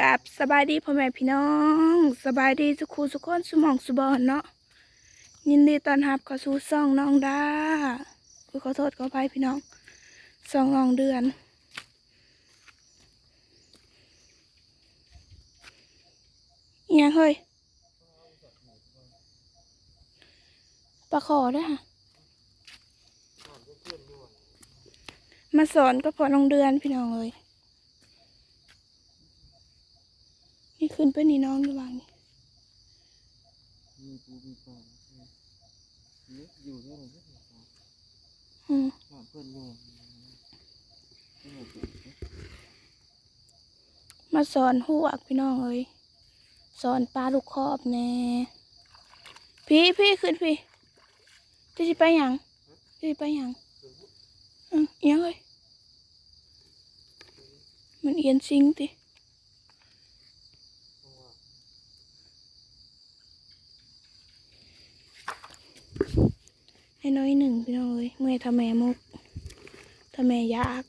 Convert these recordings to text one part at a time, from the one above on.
กับสบายดีพ่อแม่พี่น้องสบายดีสุขูสุขคนสมองสุบอนเนาะยินดีตอนรับเข้าสู่ซ่องน้องดาคือขอโทษขออภัยพี่น้องซ่องน้องเดือน ยังเฮ้ยปลาขอด้วยค่ะมาสอนก็พอน้องเดือนพี่น้องเลย ขึ้นไปนี่น้องรือเปล่านี่มีปูมีปลาเนี่ยอยู่ด้วยกันก็เห็นปลาอืมปลาเพื่อนอยู่ที่หนูปลูกเนี่ยมาสอนหูอักพี่น้องเลยสอนปลาลูกครอบแน่พี่พี่ขึ้นพี่จะสิไปยังจะสิไปยังอืมอิหยังเลยมันเอียนซิงติ ให้น้อยหนึ่งพี่น้องเลยเมื่อยทำแม่มุกทำแม่ยาก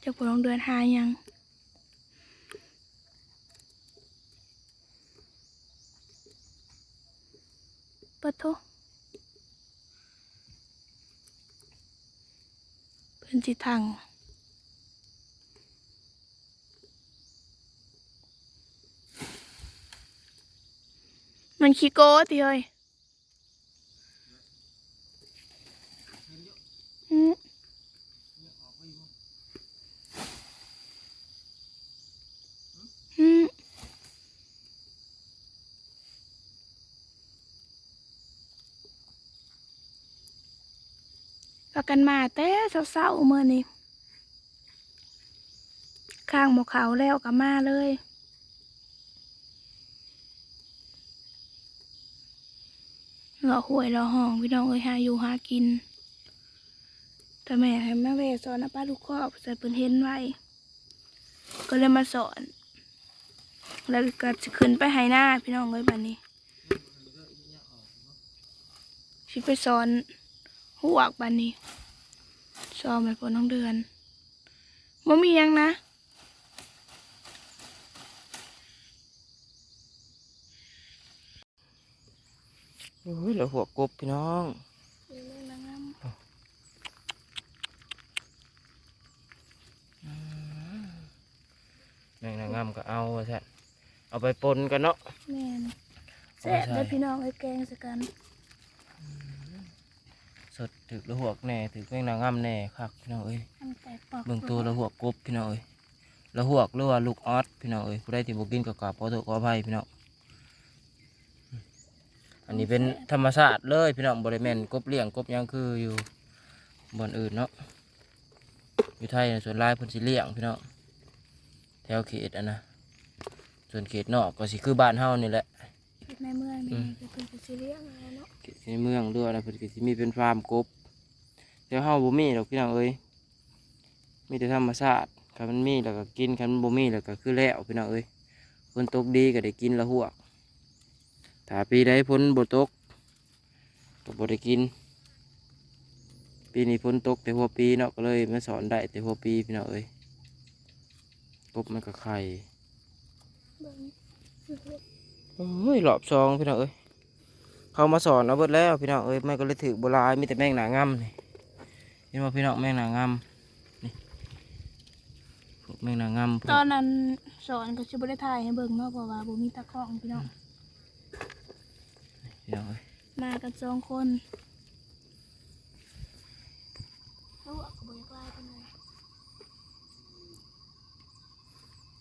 เจะปวดลองเดือนหายังปะโทเพื่อนจิทัง มันขี้โก้ติเฮ้ยพากันมาแต่เศร้าๆเมื่อนี้ข้างหมกเขาแล้วก็มาเลย เราหวยเราห้องพี่น้องเอ้ยหาอยู่หากินแต่แม่ให้แม่เวสอนนะป้าลูกครอบใส่ปืนเห็นไว้ ก็เลยมาสอน แล้วก็จะขึ้นไปให้หน้าพี่น้องเลยแบบนี้ชิไปสอนหัวกบันนี้สอนแบบพอน้องเดือนม่มียังนะ โอ้ยเหลือหัวกบพี่น้องแมงนางงามก็เอาว่าแท้เอาไปปนกันเนาะแม่นโอ้แซ่ยบใช่ได้พี่น้องไอ้แกงสักกัน สดถึกเหลือหัวกแน่ถึกแมงนางงามแน่คักพี่น้องเอ้ยอันแตกปอกเบิ่งตัวเหลือหัวกบพี่น้องเอ้ยเหลือหัวกหรือว่าลูกออสพี่น้องเอ้ยผู้ใดที่บ่กินก็กราบขอโทษขออภัยพี่น้อง อันนี้เป็นธรรมชาติเลยพี่น้องบริเวณกบเลี้ยงกบหยังคืออยู่บอนอื่นเนาะอยู่ไทยน่ะส่วนหลายเพิ่นสิเลี้ยงพี่น้องแถวเขตอันนะส่วนเขตนอกก็สิคือบ้านเฮานี่แหละคิดในเมืองอืนี่มคือเป็นซีเรียสอะไรเนาะเขตในเมืองด้วยนะเพิ่นก็สิมีเป็นฟาร์มกบแต่เฮาบ่มีดอกพี่น้องเอ้ยมีแต่ธรรมชาติคันมันมีแล้วก็กินคันมันบ่มีแล้วก็คือแล้วพี่น้องเอ้ยฝนตกดีก็ได้กินละหัวก ถ้าปีใดฝนบ่ตกก็บ่ได้กิน ปีนี้ฝนตกแต่หัวปีเนาะก็เลยมาสอนได้แต่หัวปีพี่น้องเอ้ยกบมันก็ไข่เบิ่งโอ้ยหลอบซองพี่น้องเอ้ยเขามาสอนเอาเบิดแล้วพี่น้องเอ้ยมันก็เลยถือโบราณมีแต่แมงหนางำนี่เห็นว่าพี่น้องแมงหนางำนี่พวกแมงหนางำพวกตอนนั้นสอนก็จะบ่ได้ถ่ายให้เบิ่งเนาะเพราะว่าบ่มีตะกล้องพี่น้องพี่น้องเอ้ย มากันสองคนแล้วหัวก็บ่อยากไล่กันเลย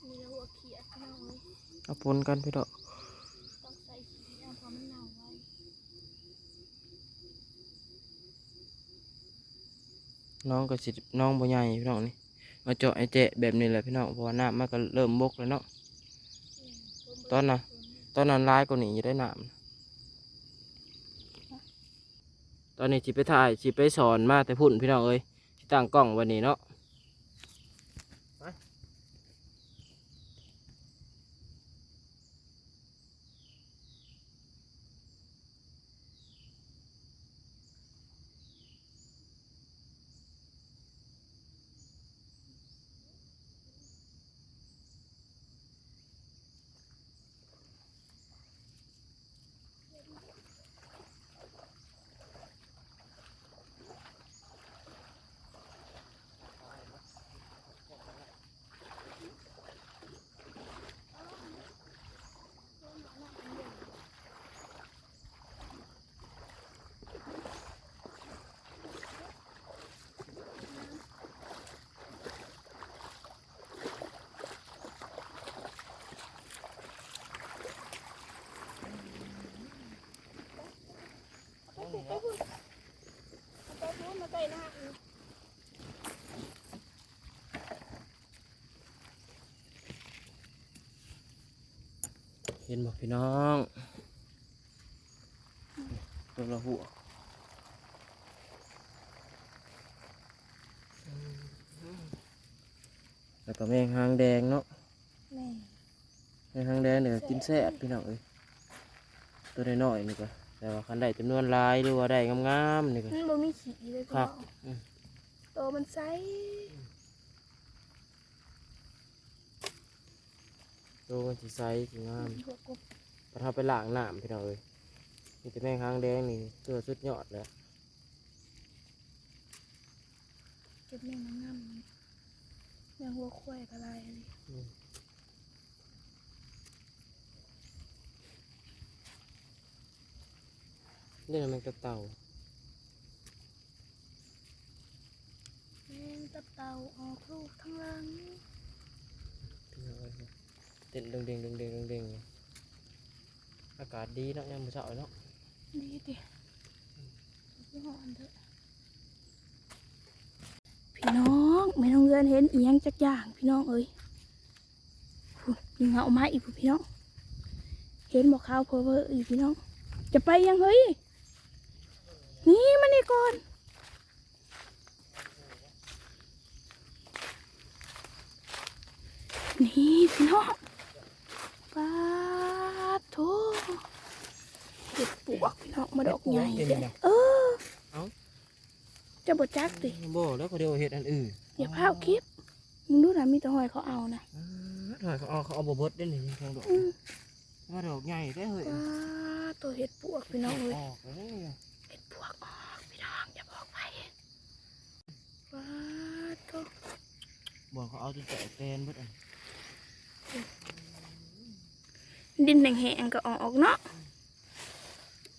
มีแล้วหัวเขียดพี่น้องเอ้ยเอาปนกันพี่น้องต้องใส่สีดำเพราะมันเน่าไว้น้องก็สิน้องบ่ใหญ่พี่น้องนี่มาเจาะไอ้เจ๊แบบนี้แหละพี่น้องเพราะว่าน้ำมันก็เริ่มบกแล้วเนาะตอนน่ะตอนนั้นร้ายกว่านี้อยู่ได้น้ำ ตอนนี้จิไปถ่ายจิไปสอนมาแต่พุ่นพี่น้องเอ้ยตั้งกล้องวันนี้เนาะ เลยนะคะเห็นบอกพี่น้องตัวละหัวแล้วก็แมงหางแดงเนาะแมงหางแดงเดี๋ยวกินแซ่บพี่น้องเอ้ยตัวน้อยๆนี่ก็ แต่ว่าคันได้จำนวนหลายหรือว่าได้งามๆนี่ก็มันบ่มีขี้เลยพี่ครัน้บองอืมตัวมันใสตัวมันสีใสสีงามหัวกบพอทาไปล้างน้ำพี่น้องเอ้ยมีแต่แมงหางแดงนี่ตัวสุดยอดเลยเก็บแม่งน้ำๆนี่แม่งหัวควายกะลายเล ยนี่นะมันกระเต่าแม่งตับเต่าออกลูกทั้งหลังพี่น้องเอ้ยเต้นเด้งเด้งเด้งเด้งเด้งเด้งเลยอากาศดีเนาะยังไม่เช้าเนาะดีดิพี่หอนเถอะพี่น้องไม่ต้องเงินเห็นอีหยังจักอย่างพี่น้องเอ้ยพุ่นยิงเอาไม้อีกพุ่นพี่น้อง เห็นบอกข้าวเพอเพออีกพี่น้อง จะไปยังเฮ้ย นี่มานี่ก่อนนี่พี่น้องปาดโถเห็ดปวกพี่น้องมาดอกใหญ่เด้อเออเอ้าจะบดจักดิบ่แล้วก็เดี๋ยวเห็ดอันอื่นอย่าพาวคลิปมึงดูนะมีแตะหอยเขาเอานะอ่าถอยเขาเอาเขาเอาบ่เบิดได้เลยทางดอกอืมว่าดอกใหญ่ได้เฮ้ยปาดตัวเห็ดปวกพี่น้องเลย ออกแล้วเนี่ย เห็ดปวกออกพี่น้องอย่าบอกไป ปาดตัวบอกเขาเอาจนแตกแตนเบิดอันดินแห้งๆก็ออกเนาะ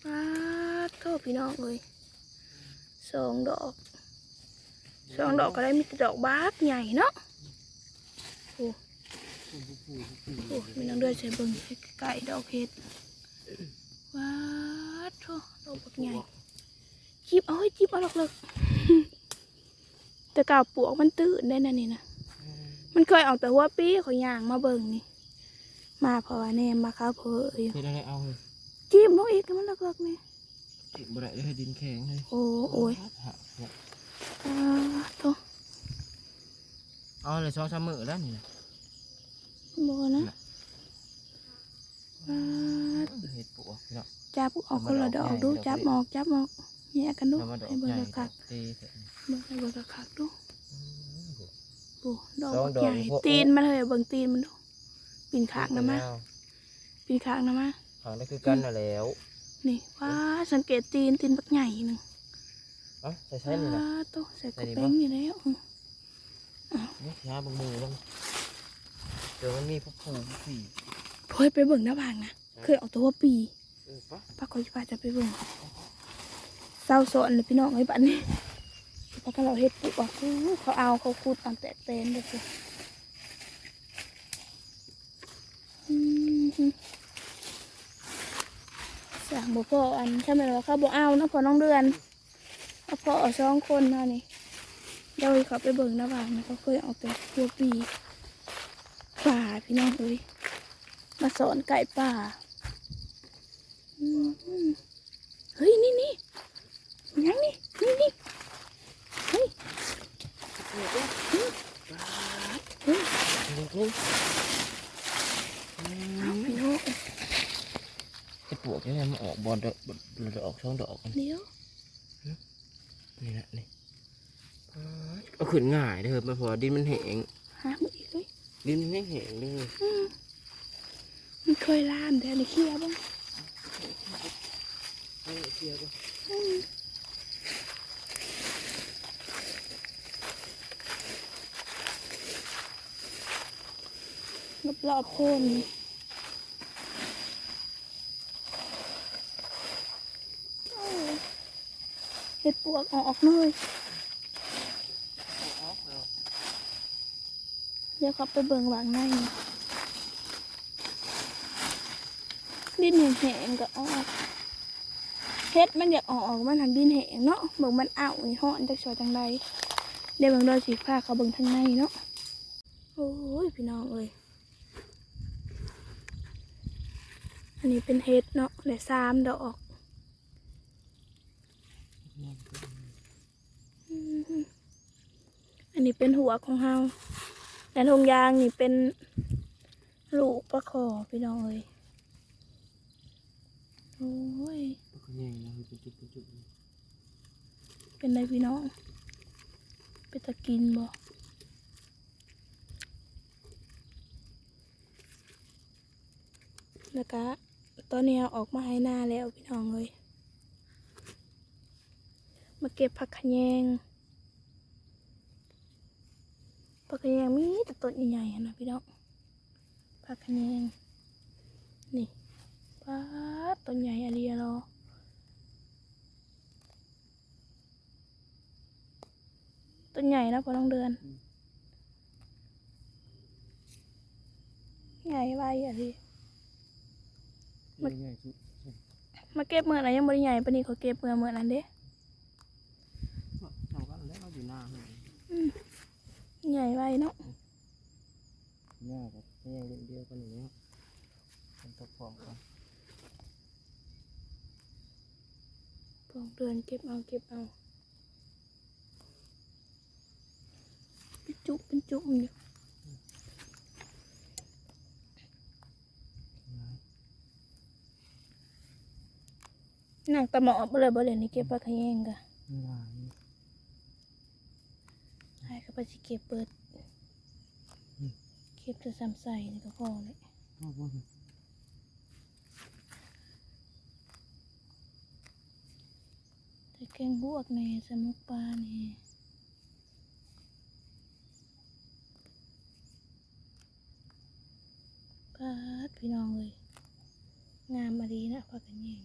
ปาดตัวพี่น้องเลยสองดอกสองดอกก็ได้มีแต่ดอกบาสใหญ่เนาะผู้ผู้ผู้ผู้โอ้มีน้องเดือยใส่เบิ่งไก่ดอกเห็ดว้าดโถดอกบักใหญ่จิบเอาให้จิบเอาหรอกเลย แต่กาวปวกมันตื่นได้นะนี่นะมันเคยออกแต่หัวปีเขอยย่างมาเบิ่งนี่ มาเพราะว่าแนมมาข้าวเพออยู่เห็ดอะไรเอาเลยจิบน้องอีกให้มันเลิกๆนี่เห็ดบ่ได้เลยดินแข็งเลยโอ้โอ้ยหะเนี่ยว้าดโถเอาเลยสองสามมื้อแล้วนี่นะบ่นะว้าดเห็ดปวกเนาะจับออกคนละดอกดูจับออกจับออก แยกกันดูทำมาดอกให้เบิ่งใหญ่คักตีเถอะๆเบิ่งให้เบิ่งคักๆดูอืมโอ้ดอกสองบักดอกใหญ่นี่พวกตีนมันเลยเบิ่งตีนมันดูปีนขางนะมาปีนขางนะมาหางได้คือกันน่ะแล้ว นี่ว้าสังเกตตีนตีนบักใหญ่หนึ่งเอ้าใส่ใช้นี่นะว้าโตใส่กใส่ระดีเป้งปะอยู่แล้วอืมนี่ยาเบางมือลงเดี๋ยวมันมีพวกผูพวกผีพอยไปเบิ่งหน้าบางนะเคยออกตัวว่าปีเออปะป้าคอยพาจะไปเบิ่ง เศร้าสอนเลยพี่น้องไอ้บัดนี้ป้าก็เราเฮ็ดปุ๊บอะเขาเอาเขาคูดตามแตกเต้นเลยสิอืมฮึสั่งบ่พออันถ้าแม่นว่าเขาบ่เอานาะพอน้องเดือนเอาพอเอาสองคนมานี่เดี๋ยวเขาไปเบิ่งหน้าบางนเขาเคยเอาแต่หัวปีป่าพี่น้องเอ้ยมาสอนไก่ป่าเฮ้ยนี่นี่ ยังนี่นี่นี่เฮ้ยเฮ้ยนี่นี่เอาพี่น้องไอ้ปวกนี่มันออกบอลดอกบอลดอกช่องดอกกันเดี๋ยวนี่นะนี่เอาขึ้นง่ายเด้อมันพอดินมันแห้งหามืออีกเลยดินมันแห้งแห้งเลยอืมมันเคยล่ามแต่อันนี้เคลียร์บ้างเอาเสียก็อืมร รอบโคนเห็ดปวกออกเลยออกแล้วเดี๋ยวเขาไปเบิ่งหลังในดินแห้งๆก็ออกเฮ็ดมันอยากออกมันทางดินแห้งเนาะเบิ่งมันเอานี่ฮ้อนจักชอจังใดเดี๋ยวเบิ่งโดยสีผ้าเขาเบิ่งทางในเนาะโอ้ยพี่น้องเอ้ย อันนี้เป็นเฮ็ดเนาะได้สามดอกอันนี้เป็นหัวของเฮาแต่ทงยางนี่เป็นลูกประคอพี่น้องเอ้ยโอ้ยเป็นจุดเป็นจุดเป็นไรพี่น้อง เป็นตะกินบ่แล้วก็ ตอนนี้เอาออกมาให้หน้าแล้วพี่น้องเลย มาเก็บผักขะแยงผักขะแยงมีแต่ต้นใหญ่ๆอะนะพี่น้องผักขะแยงนี่ป้าดต้นใหญ่อะไรอะรอต้นใหญ่นะพอต้องเดือน ใหญ่ไว้อะพี่ มันใหญ่สุดมาเก็บเมื่อไหร่ยังบริใหญ่ปานนี้เขาเก็บเมื่อเมื่อนั้นเด้เราก็แล้วอยู่หน้าให้ใหญ่ไว้เนาะยากครับแย่งเล่นเดียวกันอย่างเงี้ยมันตกฟองกันพอเดือนเก็บเอาเก็บเอาเป็นจุกเป็นจุกอยู่ นังตะหมอบเลยบ่เลยนี่เก็บปลาขะแยงกะไม่ได้ให้เขาไปสิเก็บเปิด เก็บจะซ้ำใส่นี่ก็พอเลยพ่อพ่อแต่แกงบวกในสมุกปลานี่ปาดพี่น้องเลยงามมาดีนะพักกันยิง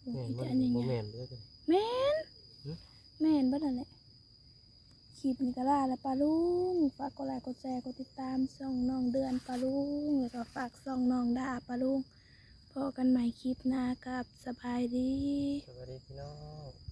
โอ้ แม่ ย น แต่ บ่ อันนี้ บ่ ไง แม่นเด้อกัน แม่น หึ แม่นบ่นั่นแหละ กะล่าและปลาลุงฝากกดไลค์กดแชร์กดติดตามส่องน้องเดือนปลาลุงแล้วก็ฝากส่องน้องดาปลาลุงพอกันใหม่คลิปหน้ากับสบายดี สวัสดีพี่น้อง